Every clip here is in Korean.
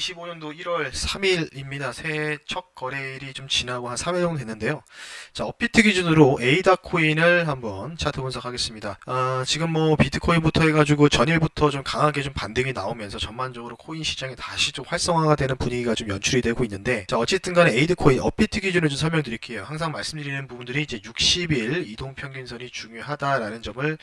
25년도 1월 3일입니다. 새해 첫 거래일이 좀 지나고 한 3일 정도 됐는데요. 자, 업비트 기준으로 에이다 코인을 한번 차트 분석하겠습니다. 아, 지금 뭐 비트코인부터 해가지고 전일부터 좀 강하게 좀 반등이 나오면서 전반적으로 코인 시장이 다시 좀 활성화가 되는 분위기가 좀 연출이 되고 있는데, 자, 어쨌든 간에 에이드 코인 업비트 기준을 좀 설명드릴게요. 항상 말씀드리는 부분들이 이제 60일 이동 평균선이 중요하다라는 점을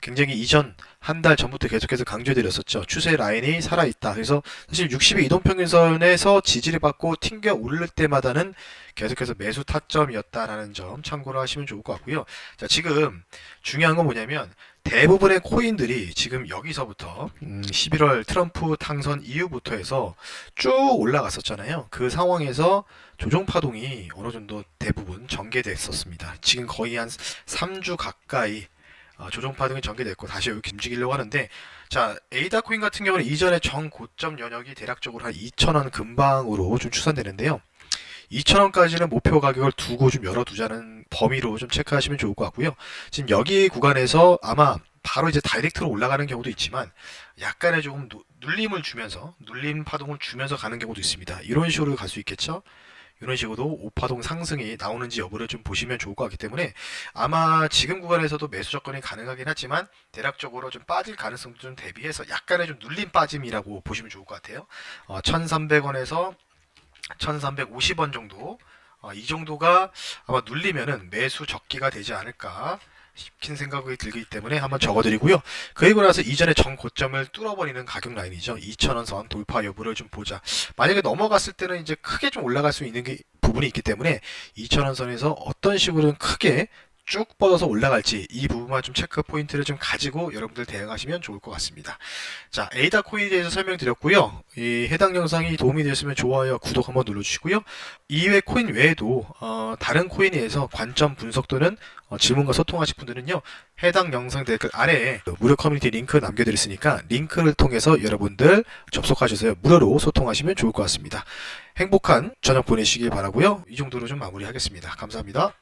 굉장히 이전 한 달 전부터 계속해서 강조드렸었죠. 추세 라인이 살아있다. 그래서 사실 60일 이동 평균선에서 지지를 받고 튕겨 오를 때마다는 계속해서 매수 타점이었다라는 점 참고를 하시면 좋을 것 같고요. 자, 지금 중요한 건 뭐냐면 대부분의 코인들이 지금 여기서부터 음, 11월 트럼프 당선 이후부터 해서 쭉 올라갔었잖아요. 그 상황에서 조정 파동이 어느 정도 대부분 전개됐었습니다. 지금 거의 한 3주 가까이 어, 조정 파동이 전개됐고 다시 여기 움직이려고 하는데 자 에이다 코인 같은 경우는 이전에 정 고점 연역이 대략적으로 한 2,000원 근방으로 좀 추산되는데요. 2,000원까지는 목표 가격을 두고 좀 열어두자는 범위로 좀 체크하시면 좋을 것 같고요. 지금 여기 구간에서 아마 바로 이제 다이렉트로 올라가는 경우도 있지만 약간의 조금 누- 눌림을 주면서 눌림 파동을 주면서 가는 경우도 있습니다. 이런 식으로 갈 수 있겠죠? 이런 식으로 오파동 상승이 나오는지 여부를 좀 보시면 좋을 것 같기 때문에 아마 지금 구간에서도 매수 접근이 가능하긴 하지만 대략적으로 좀 빠질 가능성도 좀 대비해서 약간의 좀 눌림 빠짐이라고 보시면 좋을 것 같아요. 어, 1,300원에서 1,350원 정도 어, 이 정도가 아마 눌리면은 매수 적기가 되지 않을까 싶긴 생각이 들기 때문에 한번 적어드리고요. 그리고 나서 이전에 전 고점을 뚫어버리는 가격 라인이죠. 2,000원 선 돌파 여부를 좀 보자. 만약에 넘어갔을 때는 이제 크게 좀 올라갈 수 있는 게 부분이 있기 때문에 2,000원 선에서 어떤 식으로는 크게 쭉 뻗어서 올라갈지 이 부분만 좀 체크 포인트를 좀 가지고 여러분들 대응하시면 좋을 것 같습니다. 자, 에이다 코인에 대해서 설명드렸고요. 이 해당 영상이 도움이 되셨으면 좋아요, 구독 한번 눌러주시고요. 이외 코인 외에도 어, 다른 코인에 대해서 관점 분석 또는 어, 질문과 소통하실 분들은요. 해당 영상 댓글 아래에 무료 커뮤니티 링크 남겨드렸으니까 링크를 통해서 여러분들 접속하셔서 무료로 소통하시면 좋을 것 같습니다. 행복한 저녁 보내시길 바라고요. 이 정도로 좀 마무리하겠습니다. 감사합니다.